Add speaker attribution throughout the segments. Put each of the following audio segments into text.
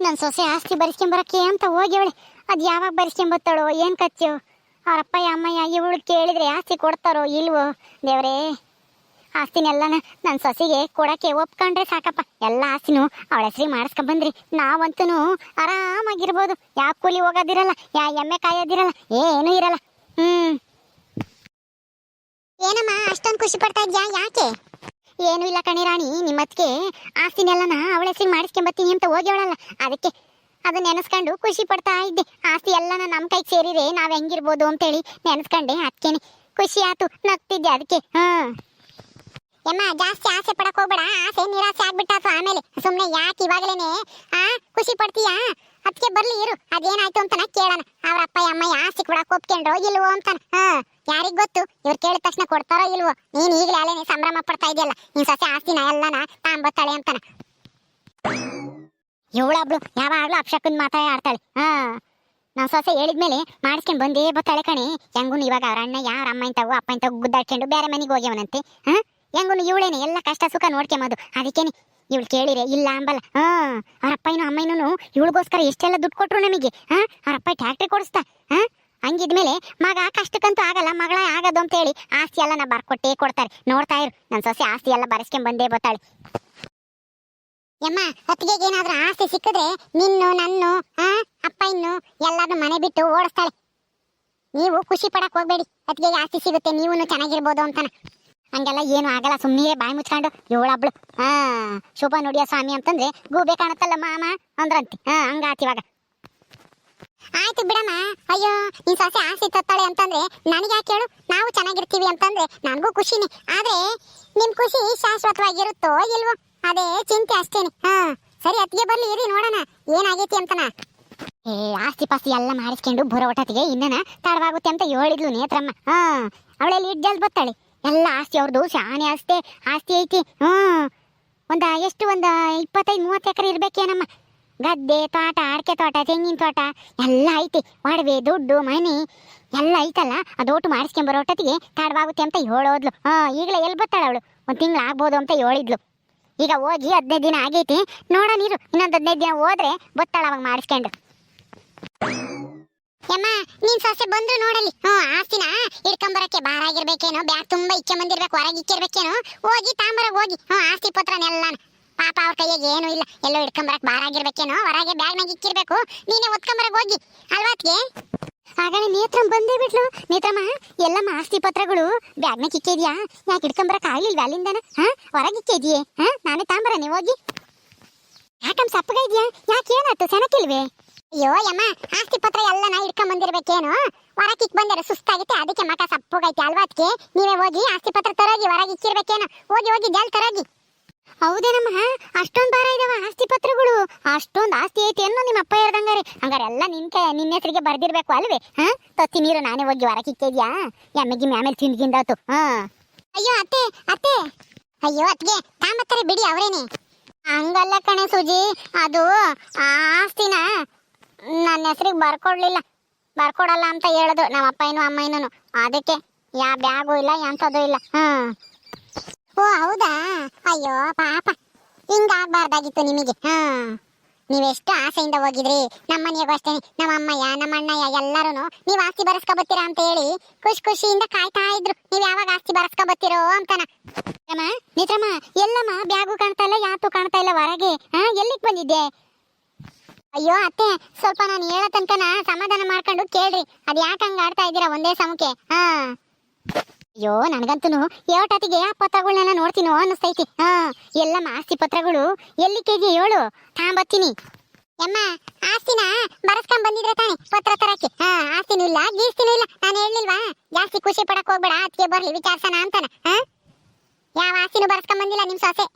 Speaker 1: ನನ್ನ ಸೊಸೆ ಆಸ್ತಿ ಬರಿಸ್ಕೊಂಬರಕ್ಕೆ ಅಂತ ಹೋಗಿವಳೆ ಅದು ಯಾವಾಗ ಬರಿಸ್ಕೊಂಬತ್ತಾಳೋ ಏನು ಕಚ್ಚು ಅವರಪ್ಪ ಅಮ್ಮಯ್ಯ ಇವಳು ಕೇಳಿದ್ರೆ ಆಸ್ತಿ ಕೊಡ್ತಾರೋ ಇಲ್ವೋ? ದೇವರೇ, ಆಸ್ತಿನೆಲ್ಲನ ನನ್ನ ಸೊಸೆಗೆ ಕೊಡಕ್ಕೆ ಒಪ್ಕೊಂಡ್ರೆ ಸಾಕಪ್ಪ. ಎಲ್ಲ ಆಸ್ತಿನೂ ಅವಳ ಹೆಸರಿಗೆ ಮಾಡಿಸ್ಕೊಂಬಂದ್ರಿ ನಾವಂತೂ ಆರಾಮಾಗಿರ್ಬೋದು. ಯಾವ ಕೂಲಿ ಹೋಗೋದಿರಲ್ಲ ಯಾ ಎಮ್ಮೆ ಕಾಯೋದಿರಲ್ಲ, ಏನೂ ಇರಲ್ಲ. ಹ್ಞೂ ಏನಮ್ಮ, ಅಷ್ಟೊಂದು ಖುಷಿ ಪಡ್ತಾ ಇದ್ಯಾ? ಯಾಕೆ? ಏನು ಇಲ್ಲ ಕಣಿ ರಾಣಿ ನಿಮ್ಮ ಅತ್ತಿಗೆ ಆಸ್ತಿನೆಲ್ಲನ ಅವಳ ಹೆಸರಿಗೆ ಮಾಡಿಸ್ಕೊಂಬತ್ತೀನಿ ಅಂತ ಹೋಗ್ಯವಳಲ್ಲ. ಅದಕ್ಕೆ ಅದು ನೆನೆಸ್ಕೊಂಡು ಖುಷಿ ಪಡ್ತಾ ಇದ್ದೆ. ಆಸ್ತಿ ಎಲ್ಲನ ನಮ್ಮ ಕೈಗೆ ಸೇರಿದೆ ನಾವ್ ಹೆಂಗಿರ್ಬೋದು ಅಂತೇಳಿ ನೆನೆಸ್ಕೊಂಡೆ ಅದಕ್ಕೇನೆ ಖುಷಿ ಆತು, ನಗ್ತಿದ್ದೆ ಅದಕ್ಕೆ. ಹ್ಮ್. ಎಮ್ಮ, ಜಾಸ್ತಿ ಆಸೆ ಪಡಕ್ ಹೋಗ್ಬೇಡ, ಆಸೆ ನಿರಾಸೆ ಆಗ್ಬಿಟ್ಟಾತು ಆಮೇಲೆ. ಸುಮ್ನೆ ಯಾಕೆ ಇವಾಗಲೇನೆ, ಆ, ಖುಷಿ ಪಡ್ತೀಯಾ? ಅದಕ್ಕೆ ಬರ್ಲಿ ಇರು, ಅದೇನಾಯ್ತು ಅಂತ ಕೇಳೋಣ. ಅವ್ರ ಅಪ್ಪ ಅಮ್ಮ ಆಸೆ ಕೊಡಕ್ ಒಪ್ಕೊಂಡ್ರೋ ಇಲ್ವೋ ಅಂತಾನ. ಹಾ ಯಾರಿಗ್ ಗೊತ್ತು? ಇವ್ರು ಕೇಳಿದ ತಕ್ಷಣ ಕೊಡ್ತಾರೋ ಇಲ್ವೋ? ನೀನ್ ಈಗಲೇ ಅಲ್ಲೇನೆ ಸಂಭ್ರಮ ಪಡ್ತಾ ಇದೆಯಲ್ಲ, ನಿನ್ ಸೊಸೆ ಆಸ್ತಿನ ಎಲ್ಲನ ತಾಂಬತ್ತಾಳೆ ಅಂತಾನ. ಇವಳಬ್ಳು, ಯಾವಾಗ್ಲೂ ಅಪ್ಶಕನ್ ಮಾತಾ ಆಡ್ತಾಳೆ. ಹಾ. ನಾವು ಸೊಸೆ ಹೇಳಿದ್ಮೇಲೆ ಮಾಡಿಸ್ಕೊಂಡು ಬಂದೇ ಬತ್ತಾಳೆ ಕಣಿ. ಹೆಂಗುನು ಇವಾಗ ಅವ್ರ ಅಣ್ಣ ಯಾರ ಅಮ್ಮ ಇಂಥವು, ಅಪ್ಪ ಇಂಥವು ಗುದ್ದಾಡ್ಕೊಂಡು ಬೇರೆ ಮನೆಗೆ ಹೋಗ್ಯವನಂತೆ. ಹಾ? ಹೆಂಗುನು ಇವಳೇನೆ ಎಲ್ಲ ಕಷ್ಟ ಸುಖ ನೋಡ್ಕೊಂಬೋದು. ಅದಕ್ಕೇನೆ ಇವಳು ಕೇಳಿರೆ, ಇಲ್ಲ ಅಂಬಲ್ಲ. ಹಾಂ. ಅವ್ರ ಅಮ್ಮ ಇನ್ನೂ ಇವಳಿಗೋಸ್ಕರ ಎಷ್ಟೆಲ್ಲ ದುಡ್ಡು ಕೊಟ್ರು ನಮಗೆ? ಹಾಂ? ಅವ್ರ ಅಪ್ಪ ಟ್ಯಾಕ್ಟ್ರಿ ಕೊಡಿಸ್ತಾ. ಹಾ? ಹಂಗಿದ್ಮೇಲೆ ಮಗ ಕಷ್ಟಕ್ಕಂತೂ ಆಗಲ್ಲ, ಮಗಳ ಆಗದು ಅಂತ ಹೇಳಿ ಆಸ್ತಿ ಎಲ್ಲ ನಾ ಬರ್ಕೊಟ್ಟೇ ಕೊಡ್ತಾರೆ. ನೋಡ್ತಾ ಇರು ನನ್ನ ಸೊಸೆ ಆಸ್ತಿ ಎಲ್ಲ ಬರೆಸ್ಕೊಂಡ್ ಬಂದೇ ಬತ್ತಾಳೆ ಯಮ್ಮ ಅತ್ತಿಗೆಗೆ ಏನಾದ್ರೂ ಆಸ್ತಿ ಸಿಕ್ಕಿದ್ರೆ ನಿನ್ನು, ನನ್ನು ಅಪ್ಪ ಇನ್ನು ಎಲ್ಲಾರು ಮನೆ ಬಿಟ್ಟು ಓಡಿಸ್ತಾಳೆ. ನೀವು ಖುಷಿ ಪಡಕ್ ಹೋಗ್ಬೇಡಿ ಅತ್ತಿಗೆಗೆ ಆಸ್ತಿ ಸಿಗುತ್ತೆ ನೀವು ಚೆನ್ನಾಗಿರ್ಬೋದು ಅಂತಾನ. ಹಂಗೆಲ್ಲ ಏನು ಆಗಲ್ಲ ಸುಮ್ಮನೆ ಬಾಯಿ ಮುಚ್ಕೊಂಡು ಇವಳಬ್ಳು ಹಾ ಶುಭ ನುಡಿಯ ಸ್ವಾಮಿ ಅಂತಂದ್ರೆ ಗೂಬೆ ಕಾಣುತ್ತಲ್ಲ ಮಾಮ ಅಂದ್ರಂತೆ. ಹಾ ಹಂಗಾತ್ ಇವಾಗ. ಆಯ್ತು ಬಿಡಮ್ಮ. ಅಯ್ಯೋ, ನಿನ್ ಸೊಸೆ ಆಸೆ ತತ್ತಾಳೆ ಅಂತಂದ್ರೆ ನನಗೆ ಯಾಕೆ ಹೇಳು? ನಾವು ಚೆನ್ನಾಗಿರ್ತೀವಿ ಅಂತಂದ್ರೆ ನನಗೂ ಖುಷಿನೇ. ಆದ್ರೆ ನಿಮ್ ಖುಷಿ ಶಾಶ್ವತವಾಗಿರುತ್ತೋ ಇಲ್ವೋ? ಅದೇ ಚಿಂತೆ ಅಷ್ಟೇನೆ. ಹಾ, ಸರಿ, ಅತ್ತಿಗೆ ಬರ್ಲಿ, ಇರಿ, ನೋಡೋಣ. ಏನಾಗೈತಿ ಅಂತನ? ಏ, ಆಸ್ತಿ ಪಾಸ್ತಿ ಎಲ್ಲ ಮಾಡಿಸ್ಕೊಂಡು ಬರೋ ಒಟ್ಟತಿಗೆ ಇನ್ನನ ತಡವಾಗುತ್ತೆ ಅಂತ ಹೇಳಿದ್ಲು ನೇತ್ರಮ್ಮ. ಹಾ ಅವಳೆಲ್ಲಿ ಇಡ್ಜಲ್ ಬತ್ತಾಳೆ. ಎಲ್ಲ ಆಸ್ತಿ ಅವ್ರದ್ದು ಶಾನೆ ಆಸ್ತಿ ಆಸ್ತಿ ಐತಿ. ಹ್ಮ್, ಒಂದ ಎಷ್ಟು, ಒಂದ ಇಪ್ಪತ್ತೈದು, ಮೂವತ್ತು ಎಕರೆ ಇರ್ಬೇಕೇನಮ್ಮ? ಗದ್ದೆ ತೋಟ, ಅಡಿಕೆ ತೋಟ, ತೆಂಗಿನ ತೋಟ, ಎಲ್ಲ ಐತಿ. ಒಡವೆ, ದುಡ್ಡು, ಮನೆ, ಎಲ್ಲ ಐತಲ್ಲ? ಊಟ ಮಾಡಿಸ್ಕೊಂಬರೋ ಒಟ್ಟತಿಗೆ ತಡವಾಗುತ್ತೆ ಅಂತ ಹೇಳೋದ್ಲು. ಹಾ, ಈಗಲೇ ಎಲ್ಲಿ ಬರ್ತಾಳೆ ಅವಳು? ಒಂದು ತಿಂಗಳು ಆಗ್ಬೋದು ಅಂತ ಹೇಳಿದ್ಲು. ಈಗ ಹೋಗಿ ಹದಿನೈದು ದಿನ ಆಗೈತಿ. ನೋಡ ನೀರು, ಇನ್ನೊಂದು ಹದಿನೈದು ದಿನ ಹೋದ್ರೆ ಬತ್ತಾಳ ಅವಾಗ ಮಾಡಿಸ್ಕೊಂಡು. ಯಮ್ಮ, ನೀನ್ ಸೊಸೆ ಬಂದ್ರು ನೋಡಲಿ ಹ್ಮ್ ಆಸ್ತಿನ ಹಿಡ್ಕೊಂಬರಕ್ಕೆ ಬಾರ ಆಗಿರ್ಬೇಕೇನು, ಬ್ಯಾಗ್ ತುಂಬಾ ಇಚ್ಛೆ ಬಂದಿರ್ಬೇಕು ಹೊರಗೆ ಇಕ್ಕಿರ್ಬೇಕೇನೋ. ಹೋಗಿ ತಾಂಬರಾಗ ಹೋಗಿ. ಹ್ಞೂ, ಆಸ್ತಿ ಪತ್ರನೆಲ್ಲಾನ ಪಾಪ ಅವ್ರ ಕೈಯಾಗ ಏನೂ ಇಲ್ಲ. ಎಲ್ಲೋ ಇಟ್ಕೊಂಬರಕ್ ಬಾರ ಆಗಿರ್ಬೇಕೇನೋ ಹೊರಗೆ ಬ್ಯಾಗ್ನಾಗ ಇಕ್ಕಿರ್ಬೇಕು. ನೀನೇ ಒತ್ಕೊಂಬರಕ್ ಹೋಗಿ. ಅಲ್ವಾತ್ಗೆ ಹಾಗಾದ್ರೆ ನೇತ್ರಮ್ ಬಂದೇ ಬಿಟ್ಲು. ನೇತ್ರಮ್ಮ ಎಲ್ಲಮ್ಮ ಆಸ್ತಿ ಪತ್ರಗಳು ಬ್ಯಾಗ್ನಾಗ ಇಕ್ಕಿದ್ಯಾ? ಯಾಕೆ ಇಟ್ಕೊಂಬರಕ್ ಆಗ್ಲಿಲ್ವ ಅಲ್ಲಿಂದನ? ಹಾ? ಹೊರಗೆ ಇಕ್ಕಿದ್ಯೆ? ಹಾ? ನಾನೇ ತಾಂಬರನೆ ಹೋಗಿ. ಯಾಕಮ್ಮ ಸಪ್ಪಗ ಇದ್ಯಾ? ಯಾಕೆ ಏನಾಯ್ತು? ಸೆನಕಿಲ್ವೇ ಅಯ್ಯೋ ಯಮ್ಮ ಆಸ್ತಿ ಪತ್ರ ಎಲ್ಲ ನಾ ಹಿಡ್ಕೊಂಡ್ ಬಂದಿರ್ಬೇಕೇನು ಹೊರಗೆ ಇಕ್ ಬಂದರೆ ಸುಸ್ತಾಗಿತ್ತೆ. ಅದಕ್ಕೆ ಮಕ ಸಪ್ಪಗೈತೆ. ಅಲ್ವಾ ಅದಕ್ಕೆ ನೀವೇ ಹೋಗಿ ಆಸ್ತಿ ಪತ್ರ ತರೋಗಿ ಹೊರಗೆ ಇಕ್ಕಿರ್ಬೇಕೇನು? ಹೋಗಿ ಹೋಗಿ ಜಲ್ ತರೋಗಿ. ಹೌದೇನಮ್ಮ ಅಷ್ಟೊಂದು ಭಾರ ಇದಾವ ಆಸ್ತಿ ಪತ್ರಗಳು. ಅಷ್ಟೊಂದು ಆಸ್ತಿ ಐತಿ ಅನ್ನೋ ನಿಮ್ಮ ಅಪ್ಪ ಹೇಳ್ದಂಗಾರೆ. ಹಂಗಾರೆ ಎಲ್ಲ ನಿನ್ ಕೈ ನಿನ್ನ ಹೆಸರಿಗೆ ಬರ್ದಿರ್ಬೇಕು ಅಲ್ವೇ? ಹಾ? ತತ್ತಿ ನೀರು ನಾನೇ ಹೋಗಿ ಹೊರಗೆ ಇಕ್ಕಿದ್ಯಾ ಎಮ್ಮೆಗಿ ಆಮೇಲೆ ತಿಂದ್ಗಿಂದಾತು ಹಾ. ಅಯ್ಯೋ, ಅತ್ತೆ ಅತ್ತೆ. ಅಯ್ಯೋ ಅತ್ಗೆ ತಾಮತ್ತಾರೆ ಬಿಡಿ ಅವರೇನೆ. ಹಂಗಲ್ಲ ಕಣೆ ಸುಜಿ, ಅದು ಆಸ್ತಿನ ನನ್ನ ಹೆಸರಿಗೆ ಬರ್ಕೊಡ್ಲಿಲ್ಲ. ಬರ್ಕೊಡಲ್ಲ ಅಂತ ಹೇಳೋದು ನಮ್ಮ ಅಪ್ಪಯ್ಯನು ಅಮ್ಮಯ್ಯನು ಅದಕ್ಕೆ ಯಾ ಬ್ಯಾಗು ಇಲ್ಲ, ಎಂಥದ್ದು ಇಲ್ಲ. ಹ್ಮ್ ಓ, ಹೌದಾ? ಅಯ್ಯೋ, ಪಾಪ. ಹಿಂಗಾಗ್ಬಾರ್ದಾಗಿತ್ತು ನಿಮಗೆ. ಹಾ. ನೀವೆಷ್ಟು ಆಸೆಯಿಂದ ಹೋಗಿದ್ರಿ. ನಮ್ಮ ಮನೆಯಾಗೂ ಅಷ್ಟೇ. ನಮ್ಮ ಅಮ್ಮಯ್ಯ ನಮ್ಮ ಅಣ್ಣಯ್ಯ ಎಲ್ಲರೂ ನೀವು ಆಸ್ತಿ ಬರಸ್ಕೊಬತ್ತೀರಾ ಅಂತ ಹೇಳಿ ಖುಷಿ ಖುಷಿಯಿಂದ ಕಾಯ್ತಾ ಇದ್ರು. ನೀವು ಯಾವಾಗ ಆಸ್ತಿ ಬರಸ್ಕೊಬತ್ತೀರೋ ಅಂತನ. ಅಮ್ಮ ನಿತ್ರಮ್ಮ ಎಲ್ಲಮ್ಮ, ಬ್ಯಾಗು ಕಾಣ್ತಾ ಇಲ್ಲ, ಯಾತು ಕಾಣ್ತಾ ಇಲ್ಲ ಹೊರಗೆ. ಹಾ, ಎಲ್ಲಿಗೆ ಬಂದಿದ್ದೆ? ಅಯ್ಯೋ, ಅತ್ತೆ, ಸ್ವಲ್ಪ ನಾನು ಹೇಳೋ ತನಕನ ಸಮಾಧಾನ ಮಾಡ್ಕೊಂಡು ಕೇಳ್ರಿ. ಅದ್ ಯಾಕೆ ಆಡ್ತಾ ಇದ್ದೀರಾ ಒಂದೇ ಸಮಕ್ಕೆ ಹಾ. ಅಯ್ಯೋ, ನನಗಂತೂ ಏಟತಿಗೆ ಆ ಪತ್ರಗಳನ್ನೆಲ್ಲ ನೋಡ್ತೀನೋ ಅನ್ನಿಸ್ತೈತಿ. ಹಾ, ಎಲ್ಲ ಆಸ್ತಿ ಪತ್ರಗಳು ಎಲ್ಲಿ ಕೆಜಿ ಹೇಳು ತಾಂಬತ್ತೀನಿ. ಯಮ್ಮ, ಆಸ್ತಿನ ಬರಸ್ಕೊಂಡ್ ಬಂದಿದ್ರೆ ತಾನೆ ಪತ್ರ ತರಕ್ಕೆ. ಹಾ, ಆಸ್ತಿನೂ ಇಲ್ಲ, ಗೀಸ್ತಿನೂ ಇಲ್ಲ. ನಾನು ಹೇಳಿಲ್ವಾ ಜಾಸ್ತಿ ಖುಷಿ ಪಡಕ್ ಹೋಗ್ಬೇಡ ಅದಕ್ಕೆ ಬರ್ಲಿ ವಿಚಾರಸನ ಅಂತಾನ. ಹಾ? ಯಾವ ಆಸ್ತಿನೂ ಬರಸ್ಕೊಂಡ್ ಬಂದಿಲ್ಲ ನಿಮ್ ಸೊಸೆ.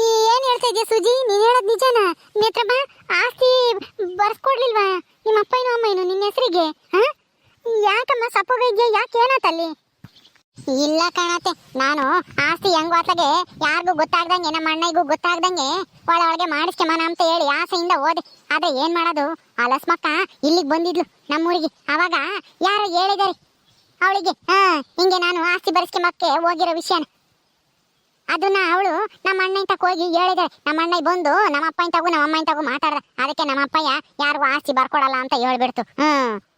Speaker 1: ಏನ್ ಹೇಳ್ತಾ ಸುಜಿ? ನೀನ್ ಹೇಳೋದ್ ನಿಜನಾ? ನೇತ್ರಮ್ಮ ಆಸ್ತಿ ಬರ್ಸ್ಕೊಡ್ಲಿಲ್ವಾ? ನಿಮ್ಮ ಅಪ್ಪನೂ ಅಮ್ಮನೂ ನಿನ್ನ ಹೆಸರಿಗೆ? ಹಾ? ಯಾಕಮ್ಮ, ಸಪ್ಪಗ ಇದೆಯಾ? ಯಾಕೆ ಏನಾತಲ್ಲಿ ಇಲ್ಲ ಕಾಣತ್ತೆ. ನಾನು ಆಸ್ತಿ ಹೆಂಗ್ ವಾತ್ಲಾಗೆ ಯಾರಿಗೂ ಗೊತ್ತಾಗ್ದಂಗೆ, ನಮ್ಮ ಅಣ್ಣಿಗೂ ಗೊತ್ತಾಗ್ದಂಗೆ ಒಳ ಒಳಗೆ ಮಾಡಿಸ್ಕೆಮ್ಮ ಅಂತ ಹೇಳಿ ಆಸೆಯಿಂದ ಓದೆ ಆದ್ರೆ ಏನ್ ಮಾಡೋದು? ಆ ಲಸ್ಮಕ್ಕ ಇಲ್ಲಿಗೆ ಬಂದಿದ್ಲು ನಮ್ಮೂರಿಗೆ. ಅವಾಗ ಯಾರು ಹೇಳಿದಾರೆ ಅವಳಿಗೆ, ಹಾ, ಹಿಂಗೆ ನಾನು ಆಸ್ತಿ ಬರೆಸ್ಕೊಂಬಕ್ಕೆ ಹೋಗಿರೋ ವಿಷಯನ. ಅದನ್ನ ಅವಳು ನಮ್ಮ ಅಣ್ಣ ತಕ ಹೋಗಿ ಹೇಳಿದೆ ನಮ್ಮ ಅಣ್ಣ ಬಂದು ನಮ್ಮ ಅಪ್ಪ ತಗು ನಮ್ಮ ಅಮ್ಮ ತಗು ಮಾತಾಡ್ದ. ಅದಕ್ಕೆ ನಮ್ಮ ಅಪ್ಪಯ್ಯ ಯಾರಿಗೂ ಆಸ್ತಿ ಬರ್ಕೊಡಲ್ಲ ಅಂತ ಹೇಳ್ಬಿಡ್ತು. ಹ್ಮ್.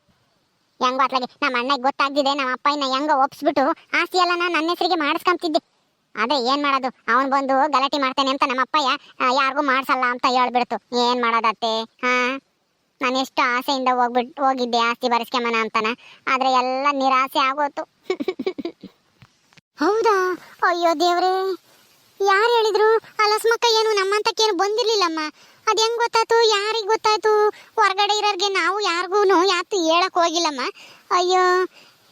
Speaker 1: ಹೆಂಗೋ ಅತ್ಲಾಗೆ, ನಮ್ಮ ಅಣ್ಣಗೆ ಗೊತ್ತಾಗ್ದಿದೆ, ನಮ್ಮ ಅಪ್ಪಯ್ಯನ ಹೆಂಗ ಒಪ್ಸ್ಬಿಟ್ಟು ಆಸ್ತಿ ಎಲ್ಲ ನಾನು ನನ್ನ ಹೆಸರಿಗೆ ಮಾಡಿಸ್ಕೊಂತಿದ್ದೆ ಅದೇ ಏನು ಮಾಡೋದು? ಅವನು ಬಂದು ಗಲಾಟೆ ಮಾಡ್ತಾನೆ ಅಂತ ನಮ್ಮ ಅಪ್ಪಯ್ಯ ಯಾರಿಗೂ ಮಾಡ್ಸಲ್ಲ ಅಂತ ಹೇಳ್ಬಿಡ್ತು. ಏನು ಮಾಡೋದತ್ತೆ ಹಾ? ನಾನು ಎಷ್ಟು ಆಸೆಯಿಂದ ಹೋಗ್ಬಿಟ್ಟು ಹೋಗಿದ್ದೆ ಆಸ್ತಿ ಬರೆಸ್ಕೊಂಬನ ಅಂತಾನ. ಆದ್ರೆ ಎಲ್ಲ ನಿರಾಸೆ ಆಗೋತು ಹೌದಾ? ಅಯ್ಯೋ ದೇವ್ರೇ. ಯಾರು ಹೇಳಿದ್ರು? ಆ ಲಸ್ಮಕ್ಕ ಏನು ನಮ್ಮಂತಕ್ಕೇನು ಬಂದಿರ್ಲಿಲ್ಲಮ್ಮ. ಅದ್ ಹೆಂಗ್ ಗೊತ್ತಾಯ್ತು? ಯಾರಿಗ್ ಗೊತ್ತಾಯ್ತು? ಹೊರಗಡೆ ಇರೋರ್ಗೆ ನಾವು ಯಾರಿಗೂ ಯಾತು ಹೇಳಕ್ ಹೋಗಿಲ್ಲಮ್ಮ. ಅಯ್ಯೋ,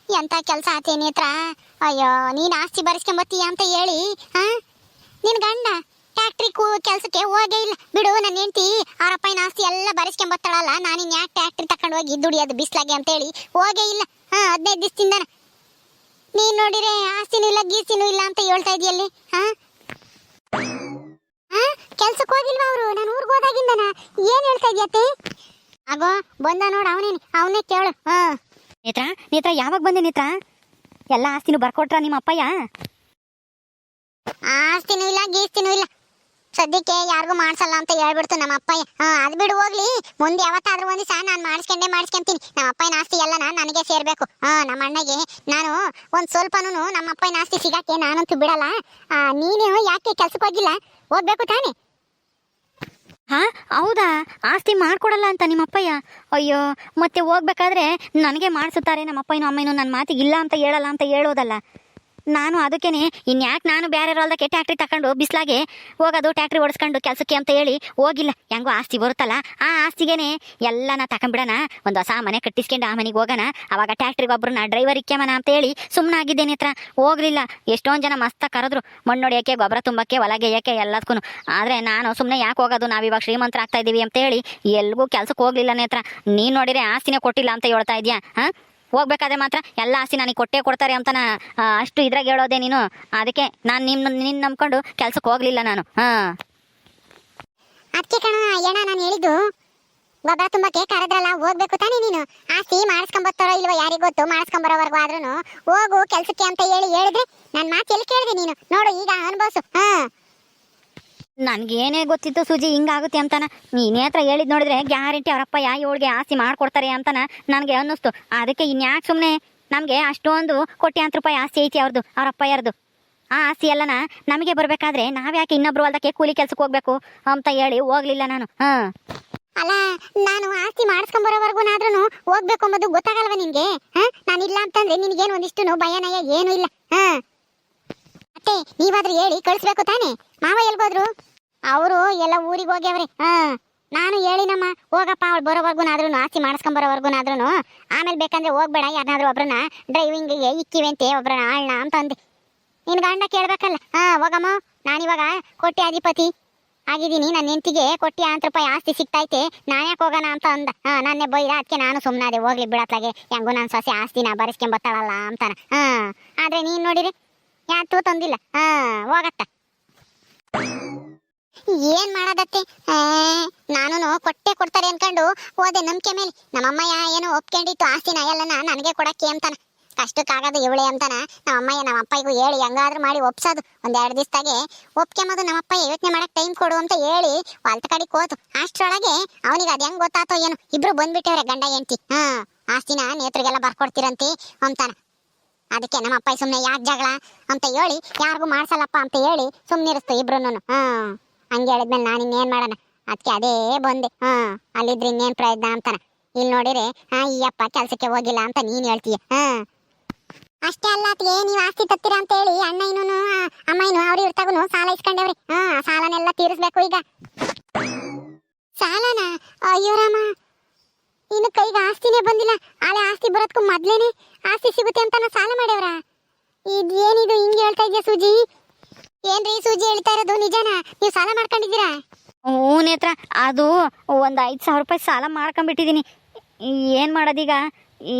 Speaker 1: ಎಂತ ಕೆಲಸ ಆತೇನಿ ಹತ್ರ ಅಯ್ಯೋ, ನೀನ್ ಆಸ್ತಿ ಬರ್ಸ್ಕೊಂಬತ್ತೀಯ ಅಂತ ಹೇಳಿ ಹಾ ನಿನ್ ಗಂಡ ಟ್ಯಾಕ್ಟ್ರಿ ಕೆಲಸಕ್ಕೆ ಹೋಗೇ ಇಲ್ಲ. ಬಿಡು ನನ್ನ ಹೆಂಡತಿ ಅವರಪ್ಪನ ಆಸ್ತಿ ಎಲ್ಲ ಬರೆಸ್ಕೊಂಬತ್ತಾಳಲ್ಲ ನಾನು ಯಾಕೆ ಟ್ಯಾಕ್ಟ್ರಿ ತಕೊಂಡು ಹೋಗಿ ದುಡಿಯೋದು ಬಿಸ್ಲಾಗೆ ಅಂತೇಳಿ ಹೋಗೇ ಇಲ್ಲ. ಹಾ ಹದಿನೈದು ದಿವಸದಿಂದನ ನೀನ್ ನೋಡಿರೆ ಆಸ್ತಿನೂ ಇಲ್ಲ ಗೀಸಿನೂ ಇಲ್ಲ ಅಂತ ಹೇಳ್ತಾ ಇದೆಯಲ್ಲಿ ಹಾ ಕೆಲ್ಸಕ್ಕೆ ಹೋಗಿಲ್ವಾ ಅವರು? ನಾನು ಊರಿಗೆ ಹೋದಾಗಿಂದನ? ಏನ್ ಹೇಳ್ತಾ ಇದೆಯತ್ತೆ ಆಗೋ, ಬಂದ ನೋಡು ಅವನೇ ಅವನೇ ಕೇಳು. ಹಾ.
Speaker 2: ನೇತ್ರ ನೇತ್ರ, ಯಾವಾಗ ಬಂದೆ ನೇತ್ರ? ಎಲ್ಲ ಆಸ್ತಿನೂ ಬರ್ಕೊಟ್ರ ನಿಮ್ಮ ಅಪ್ಪಯ್ಯ?
Speaker 1: ಆಸ್ತಿನೂ ಇಲ್ಲ, ಗೀಸ್ತಿನೂ ಇಲ್ಲ. ಸದ್ಯಕ್ಕೆ ಯಾರಿಗೂ ಮಾಡ್ಸಲ್ಲ ಅಂತ ಹೇಳ್ಬಿಡ್ತು ನಮ್ಮ ಅಪ್ಪಯ್ಯ. ಹಾ, ಅದು ಬಿಡು, ಹೋಗ್ಲಿ. ಮುಂದೆ ಯಾವತ್ತಾದ್ರೂ ಒಂದು ಸಹ ನಾನು ಮಾಡಿಸ್ಕೊಂಡೆ, ಮಾಡಿಸ್ಕೊಂತೀನಿ. ನಮ್ಮ ಅಪ್ಪಯ್ಯನ ಆಸ್ತಿ ಎಲ್ಲ ನಾನು ನನಗೆ ಸೇರ್ಬೇಕು. ಹಾ, ನಮ್ಮ ಅಣ್ಣಗೆ ನಾನು ಒಂದು ಸ್ವಲ್ಪನೂ ನಮ್ಮ ಅಪ್ಪಯ್ಯನ ಆಸ್ತಿ ಸಿಗಕ್ಕೆ ನಾನಂತೂ ಬಿಡಲ್ಲ. ನೀನು ಯಾಕೆ ಕೆಲ್ಸಕ್ಕೆ ಹೋಗಿಲ್ಲ? ಹೋಗ್ಬೇಕು ತಾನೇ?
Speaker 2: ಹಾ? ಹೌದಾ? ಆಸ್ತಿ ಮಾಡ್ಕೊಡಲ್ಲ ಅಂತ ನಿಮ್ಮ ಅಪ್ಪಯ್ಯ ಅಯ್ಯೋ, ಮತ್ತೆ ಹೋಗ್ಬೇಕಾದ್ರೆ ನನಗೆ ಮಾಡಿಸುತ್ತಾರೆ ನಮ್ಮ ಅಪ್ಪಯ್ಯನೂ ಅಮ್ಮನೂ ನನ್ನ ಮಾತಿಗೆ ಇಲ್ಲ ಅಂತ ಹೇಳಲ್ಲ ಅಂತ ಹೇಳೋದಲ್ಲ. ನಾನು ಅದಕ್ಕೇನೆ ಇನ್ಯಾಕೆ ನಾನು ಬೇರೆ ಕೆ ಟ್ಯಾಕ್ಟ್ರಿ ತಕೊಂಡು ಬಿಸ್ಲಾಗೆ ಹೋಗೋದು ಟ್ಯಾಕ್ಟ್ರಿ ಓಡಿಸ್ಕೊಂಡು ಕೆಲಸಕ್ಕೆ ಅಂತ ಹೇಳಿ ಹೋಗಿಲ್ಲ. ಹೆಂಗೋ ಆಸ್ತಿ ಬರುತ್ತಲ್ಲ, ಆ ಆಸ್ತಿಗೇನೆ ಎಲ್ಲನ ತಕೊಂಬಿಡೋಣ ಒಂದು ಹೊಸ ಮನೆ ಕಟ್ಟಿಸ್ಕೊಂಡು ಆ ಮನೆಗೆ ಹೋಗೋಣ, ಅವಾಗ ಟ್ಯಾಕ್ಟ್ರಿಗೆ ಒಬ್ರನ್ನ ಡ್ರೈವರ್ ಇಕ್ಕೇಮನ ಅಂತ ಹೇಳಿ ಸುಮ್ಮನಾಗಿದ್ದೇನೆ ಹತ್ರ ಹೋಗ್ಲಿಲ್ಲ, ಎಷ್ಟೊಂದು ಜನ ಮಸ್ತ ಕರೆದ್ರು, ಮಣ್ಣು ಹೊಡಿಯೋಕೆ ಗೊಬ್ಬರ ತುಂಬಕ್ಕೆ ಹೊಲ ಗೆಯ್ಯಕ್ಕೆ ಎಲ್ಲದಕ್ಕೂ ಆದರೆ ನಾನು ಸುಮ್ಮನೆ ಯಾಕೆ ಹೋಗೋದು, ನಾವು ಇವಾಗ ಶ್ರೀಮಂತ್ರ ಆಗ್ತಾ ಇದ್ದೀವಿ ಅಂತ ಹೇಳಿ ಎಲ್ಗೂ ಕೆಲಸಕ್ಕೆ ಹೋಗ್ಲಿಲ್ಲ ನೇತ್ರ ನೀನು ನೋಡಿದರೆ ಆಸ್ತಿನೇ ಕೊಟ್ಟಿಲ್ಲ ಅಂತ ಹೇಳ್ತಾ ಇದೆಯಾ, ಹಾಂ? ಹೋಗ್ಬೇಕಾದ್ರೆ ಮಾತ್ರ ಎಲ್ಲ ಆಸ್ತಿ ನನಗೆ ಕೊಟ್ಟೇ ಕೊಡ್ತಾರೆ ಅಂತ ಅಷ್ಟು ಇದ್ರಾಗ ಹೇಳೋದೆ ನೀನು. ಅದಕ್ಕೆ ನಾನು ನಿಮ್ಮ ನಿನ್ನ ನಂಬ್ಕೊಂಡು ಕೆಲ್ಸಕ್ಕೆ ಹೋಗ್ಲಿಲ್ಲ ನಾನು. ಹಾಂ.
Speaker 1: ಅದಕ್ಕೆ ಕಣ ಏನ ನಾನು ಹೇಳಿದ್ದು. ಗೊಬ್ಬರ ಕೇಕ್ ಕರೆದ್ರಲ್ಲ, ಹೋಗ್ಬೇಕು ತಾನೇ ನೀನು. ಆಸ್ತಿ ಮಾಡಿಸ್ಕೊಂಬತ್ತಾರೋ ಇಲ್ವೋ ಯಾರಿಗ್ ಗೊತ್ತು? ಮಾಡಿಸ್ಕೊಂಬರೋವರೆಗೂ ಆದ್ರೂ ಹೋಗು ಕೆಲ್ಸಕ್ಕೆ ಅಂತ ಹೇಳಿ ಹೇಳಿದ್ರೆ ನನ್ನ ಮಾತು ಎಲ್ಲಿ ಕೇಳಿದೆ ನೀನು? ನೋಡು, ಈಗ ಅನ್ಭವ್ಸು. ಹಾ.
Speaker 2: ನನಗೇನೇ ಗೊತ್ತಿತ್ತು ಸುಜಿ, ಹಿಂಗಾಗುತ್ತೆ ಅಂತಾನ. ನೀನೇ ಹತ್ರ ಹೇಳಿದ್ ನೋಡಿದ್ರೆ ಗ್ಯಾರಂಟಿ ಅವರಪ್ಪ ಯಾ ಇವಳಿಗೆ ಆಸ್ತಿ ಮಾಡ್ಕೊಡ್ತಾರೆ ಅಂತಾನ ನನಗೆ ಅನ್ನಿಸ್ತು. ಅದಕ್ಕೆ ಇನ್ಯಾಕೆ ಸುಮ್ಮನೆ ನಮಗೆ ಅಷ್ಟೊಂದು ಕೋಟ್ಯಾಂತರ ರೂಪಾಯಿ ಆಸ್ತಿ ಐತಿ ಅವ್ರದ್ದು ಅವರಪ್ಪ ಯಾರ್ದು? ಆ ಆಸ್ತಿ ಎಲ್ಲನ ನಮಗೆ ಬರಬೇಕಾದ್ರೆ ನಾವ್ಯಾಕೆ ಇನ್ನೊಬ್ರು ಹೊಲ್ದಕ್ಕೆ ಕೂಲಿ ಕೆಲ್ಸಕ್ಕೆ ಹೋಗ್ಬೇಕು ಅಂತ ಹೇಳಿ ಹೋಗ್ಲಿಲ್ಲ ನಾನು. ಹಾಂ.
Speaker 1: ಅಲ್ಲ, ನಾನು ಆಸ್ತಿ ಮಾಡಿಸ್ಕೊಂಬರೋವರೆಗೂನಾದ್ರೂ ಹೋಗ್ಬೇಕು ಅಂಬೋದು ಗೊತ್ತಾಗಲ್ವ ನಿನ್ಗೆ? ಹಾ? ನಾನು ಇಲ್ಲ ಅಂತಂದ್ರೆ ನಿನ್ಗೇನು ಒಂದಿಷ್ಟು ಭಯ ಏನೂ ಇಲ್ಲ. ಹಾ. ಮತ್ತೆ ನೀವಾದ್ರೂ ಹೇಳಿ ಕಳಿಸ್ಬೇಕು ತಾನೇ? ಮಾವ ಎಲ್ಗೋದ್ರು? ಅವರು ಎಲ್ಲ ಊರಿಗೆ ಹೋಗ್ಯವ್ರಿ. ಹಾ, ನಾನು ಹೇಳಿನಮ್ಮ, ಹೋಗಪ್ಪ, ಅವಳು ಬರೋವರೆಗೂನಾದ್ರೂ ಆಸ್ತಿ ಮಾಡಿಸ್ಕೊಂಬರೋವರೆಗೂನಾದ್ರೂ ಆಮೇಲೆ ಬೇಕಂದ್ರೆ ಹೋಗ್ಬೇಡ ಯಾರನ್ನಾದ್ರೂ ಒಬ್ರನ್ನ ಡ್ರೈವಿಂಗಿಗೆ ಇಕ್ಕಿವೆಂತೆ ಒಬ್ರನ್ನ ಆಳ್ನ ಅಂತ ಅಂದೆ. ನಿನ್ ಗಂಡ ಕೇಳ್ಬೇಕಲ್ಲ. ಹಾ, ಹೋಗಮ್ಮ, ನಾನಿವಾಗ ಕೊಟ್ಟಿ ಅಧಿಪತಿ ಆಗಿದ್ದೀನಿ. ನನ್ನ ಹೆಂಡತಿಗೆ ಕೊಟ್ಟಿ ಅಂತ ರೂಪಾಯಿ ಆಸ್ತಿ ಸಿಗ್ತೈತೆ, ನಾನು ಯಾಕೆ ಹೋಗೋಣ ಅಂತ ಅಂದ. ಹಾ ನನ್ನೇ ಬೈದ ಅದಕ್ಕೆ ನಾನು ಸುಮ್ಮನಾದೆ ಹೋಗ್ಲಿ ಬಿಡತ್ಲಾಗೆ. ಹೆಂಗೋ ನನ್ನ ಸೊಸೆ ಆಸ್ತಿನ ಬರೆಸ್ಕೊಂಬತ್ತಾಳಲ್ಲ ಅಂತಾನ. ಹಾ, ಆದ್ರೆ ನೀನ್ ನೋಡಿರಿ ಯಾತೂ ತಂದಿಲ್ಲ. ಹಾ, ಹೋಗತ್ತ. ಏನ್ ಮಾಡೋದತ್ತೆ? ನಾನು ಕೊಟ್ಟೆ ಕೊಡ್ತಾರೆ ಅನ್ಕೊಂಡು ಹೋದೆ ನಂಬಿಕೆ ಮೇಲೆ. ನಮ್ಮಮ್ಮಯ್ಯ ಏನೋ ಒಪ್ಕೊಂಡಿತ್ತು ಆಸ್ತಿನ ಎಲ್ಲನ ನನಗೆ ಕೊಡಕ್ಕೆ ಅಂತಾನ. ಕಷ್ಟಕ್ಕಾಗದು ಇವಳೆ ಅಂತಾನ. ನಮ್ಮಮ್ಮಯ್ಯ ನಮ್ಮ ಅಪ್ಪಗೂ ಹೇಳಿ ಹೆಂಗಾದ್ರೂ ಮಾಡಿ ಒಪ್ಸೋದು. ಒಂದೆರಡು ದಿವಸದಾಗೆ ಒಪ್ಕೊಂಬೋದು ನಮ್ಮಪ್ಪ ಯೋಚನೆ ಮಾಡಕ್ ಟೈಮ್ ಕೊಡು ಅಂತ ಹೇಳಿ ಹೊಲ್ತ ಕಡೆಗೆ ಹೋತು. ಅಷ್ಟ್ರೊಳಗೆ ಅವನಿಗೆ ಅದು ಹೆಂಗ್ ಗೊತ್ತಾತೋ ಏನು. ಇಬ್ರು ಬಂದ್ಬಿಟ್ಟವ್ರೆ ಗಂಡ ಹೆಂಡತಿ. ಹಾ, ಆಸ್ತಿನ ನೇತ್ರಿಗೆಲ್ಲ ಬರ್ಕೊಡ್ತೀರಂತಿ ಅಂತಾನ. ಅದಕ್ಕೆ ನಮ್ಮ ಅಪ್ಪ ಸುಮ್ಮನೆ ಯಾಕೆ ಜಗಳ? ಅಂತ ಹೇಳಿ ಯಾರಿಗೂ ಮಾಡ್ಸಲ್ಲಪ್ಪ ಅಂತ ಹೇಳಿ ಸುಮ್ಮನಿರಿಸ್ತು ಇಬ್ರು ಹಾ. ಹಂಗೆ ಹೇಳಿದ್ಮೇಲೆ ನಾನು ಇನ್ನೇನ್ ಮಾಡೋಣ? ಅದಕ್ಕೆ ಅದೇ ಬಂದೆ. ಹಾ, ಅಲ್ಲಿದ್ರೆ ಇನ್ನೇನ್ ಪ್ರಯತ್ನ ಅಂತಾನ? ಇಲ್ಲಿ ನೋಡಿರೆ ಹಾ, ಈ ಅಪ್ಪ ಕೆಲ್ಸಕ್ಕೆ ಹೋಗಿಲ್ಲ ಅಂತ ನೀನ್ ಹೇಳ್ತೀಯ. ಹಾ. ಅಷ್ಟೇ ಅಲ್ಲ ಅತ್ಗೆ ನೀವು ಆಸ್ತಿ ತತ್ತೀರ ಅಂತ ಹೇಳಿ ಅಣ್ಣ ಇನ್ನೂ ಅಮ್ಮ ಇನ್ನು ಅವ್ರ ಇರ್ತಾಗೂ ಸಾಲ ಇಸ್ಕೊಂಡವ್ರಿ. ಹಾ ಸಾಲನೆಲ್ಲ ತೀರಿಸ್ಬೇಕು ಈಗ. ಸಾಲನ? ಅಯ್ಯೋ ರಾಮ. ಇನ್ನು ಕೈಗೆ ಆಸ್ತಿನೇ ಬಂದಿಲ್ಲ. ಆಳೆ ಆಸ್ತಿ ಬರೋದಕ್ಕೂ ಮೊದ್ಲೇನೆ ಆಸ್ತಿ ಸಿಗುತ್ತೆ ಅಂತ ಸಾಲ ಮಾಡ್ಯವ್ರ? ಇದೇನಿದು ಹಿಂಗೆ ಹೇಳ್ತಾ ಇದೆಯಾ ಸೂಜಿ? ಏನ್ರಿ ಸೂಜಿ ಹೇಳ್ತಾ ಇರೋದು? ನಿಜಾನ? ನೀವು ಸಾಲ ಮಾಡ್ಕೊಂಡಿದ್ದೀರಾ?
Speaker 2: ಹ್ಞೂ ನೇತ್ರ ಅದು ಒಂದು ಐದು ಸಾವಿರ ರೂಪಾಯಿ ಸಾಲ ಮಾಡ್ಕೊಂಡ್ಬಿಟ್ಟಿದ್ದೀನಿ ಏನು ಮಾಡೋದೀಗ? ಏ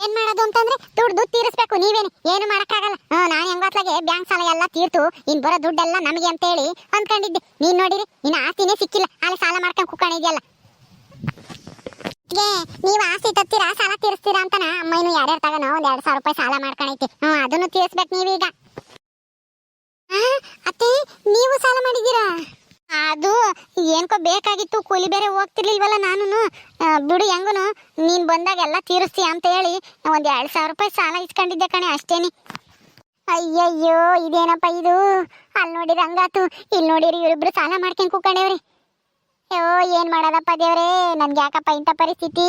Speaker 1: ಏನ್ ಮಾಡೋದು ಅಂತಂದ್ರೆ ದುಡ್ಡು ತೀರಿಸ್ಬೇಕು ನೀವೇನು? ಏನು ಮಾಡಕ್ಕಾಗಲ್ಲ. ಹಾ ನಾನು ಹೆಂಗತ್ಲಾಗೆ ಬ್ಯಾಂಕ್ ಸಾಲ ಎಲ್ಲ ತೀರ್ತು ಇನ್ ಬರೋ ದುಡ್ಡೆಲ್ಲ ನಮಗೆ ಅಂತ ಹೇಳಿ ಅನ್ಕೊಂಡಿದ್ದೆ ನೀನ್ ನೋಡಿರಿ ಇನ್ನು ಆಸ್ತಿನೇ ಸಿಕ್ಕಿಲ್ಲ. ಅಲ್ಲಿ ಸಾಲ ಮಾಡ್ಕೊಂಡು ಕುಕ್ಕೊಂಡಿದ್ಯಲ್ಲ ನೀವು ಆಸ್ತಿ ತತ್ತೀರಾ ಸಾಲ ತೀರಿಸ್ತೀರಾ ಅಂತ ಅಮ್ಮ ಇನ್ನು ಯಾರ್ಯಾರು ತಗೋಣ ಒಂದ್ ಎರಡ್ ಸಾವಿರ ರೂಪಾಯಿ ಸಾಲ ಮಾಡ್ಕೊಂಡೈತಿ ಹ್ಞೂ ಅದನ್ನು ತೀರಿಸ್ಬೇಕು ನೀವೀಗ. ಅತ್ತೆ, ನೀವು ಸಾಲ ಮಾಡಿದ್ದೀರಾ? ಅದು ಏನ್ಕೋ ಬೇಕಾಗಿತ್ತು, ಕೂಲಿ ಬೇರೆ ಹೋಗ್ತಿರ್ಲಿಲ್ವಲ್ಲ ನಾನು ಬಿಡು ಹೆಂಗನು, ನೀನ್ ಬಂದಾಗ ಎಲ್ಲ ತೀರಿಸ್ತೀಯ ಅಂತ ಹೇಳಿ ಒಂದ್ ಎರಡು ಸಾವಿರ ರೂಪಾಯಿ ಸಾಲ ಇಸ್ಕೊಂಡಿದ್ದೆ ಕಣೆ ಅಷ್ಟೇನಿ. ಅಯ್ಯಯ್ಯೋ, ಇದೇನಪ್ಪ ಇದು? ಅಲ್ಲಿ ನೋಡಿದ್ರೆ ಹಂಗಾತು. ಇಲ್ಲಿ ನೋಡಿರಿ ಇವರಿಬ್ರು ಸಾಲ ಮಾಡ್ಕೊಂಡ್ ಕೂಕೊಂಡೇವ್ರಿ ಅಯ್ಯೋ, ಏನ್ ಮಾಡೋದಪ್ಪ ದೇವ್ರೇ? ನನ್ಗೆ ಯಾಕಪ್ಪ ಇಂಥ ಪರಿಸ್ಥಿತಿ?